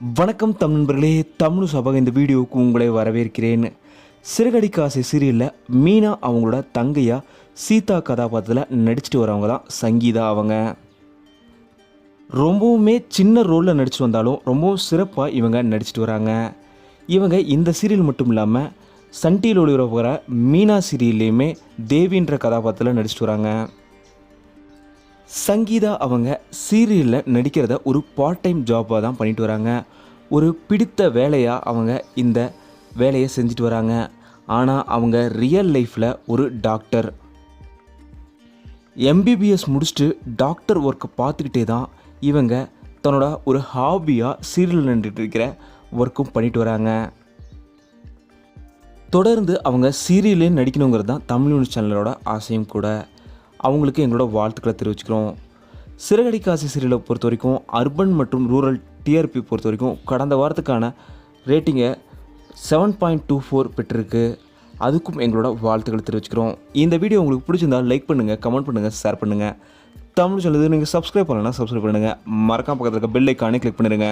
வணக்கம் தம் நண்பர்களே தமிழ் சபக இந்த வீடியோவுக்கு உங்களை வரவேற்கிறேன். சிறுகடி காசை சீரியலில் மீனா அவங்களோட தங்கையா சீதா கதாபாத்திரத்தில் நடிச்சிட்டு வரவங்க தான் சங்கீதா அவங்க. ரொம்பவுமே சின்ன ரோலில் நடிச்சு வந்தாலும் ரொம்பவும் சிறப்பாக இவங்க நடிச்சிட்டு வராங்க. இவங்க இந்த சீரியல் மட்டும் இல்லாமல் சன் டிவியில் ஒளிபரப்புகிற மீனா சீரியல்லையுமே தேவின்ற கதாபாத்திரத்தில் நடிச்சிட்டு வராங்க. சங்கீதா அவங்க சீரியலில் நடிக்கிறத ஒரு பார்ட் டைம் ஜாப்பாக தான் பண்ணிட்டு வராங்க. ஒரு பிடித்த வேலையாக அவங்க இந்த வேலையை செஞ்சுட்டு வராங்க. ஆனால் அவங்க ரியல் லைஃப்பில் ஒரு டாக்டர் எம்பிபிஎஸ் முடிச்சுட்டு டாக்டர் ஒர்க்கை பார்த்துக்கிட்டே தான் இவங்க தன்னோட ஒரு ஹாபியாக சீரியல் நின்றுட்டு இருக்கிற ஒர்க்கும் பண்ணிட்டு வராங்க. தொடர்ந்து அவங்க சீரியலே நடிக்கணுங்கிறது தான் தமிழ் நியூஸ் சேனலோட ஆசையும் கூட. அவங்களுக்கு எங்களோட வாழ்த்துக்களை தெரிவிச்சுக்கிறோம். சிறகடி காசி சீரியலை பொறுத்த வரைக்கும் அர்பன் மற்றும் ரூரல் டிஆர்பி பொறுத்த வரைக்கும் கடந்த வாரத்துக்கான ரேட்டிங்கை செவன் பாயிண்ட் டூ ஃபோர் பெற்றிருக்கு. அதுக்கும் எங்களோட வாழ்த்துக்களை தெரிவிச்சுக்கிறோம். இந்த வீடியோ உங்களுக்கு பிடிச்சிருந்தால் லைக் பண்ணுங்கள் கமெண்ட் பண்ணுங்கள் ஷேர் பண்ணுங்கள் தமிழ் சொல்லுது நீங்கள் சப்ஸ்கிரைப் பண்ணலன்னா சப்ஸ்கிரைப் பண்ணுங்கள் மறக்காம பக்கத்தில் இருக்க பெல் ஐக்கானே கிளிக் பண்ணிடுங்க.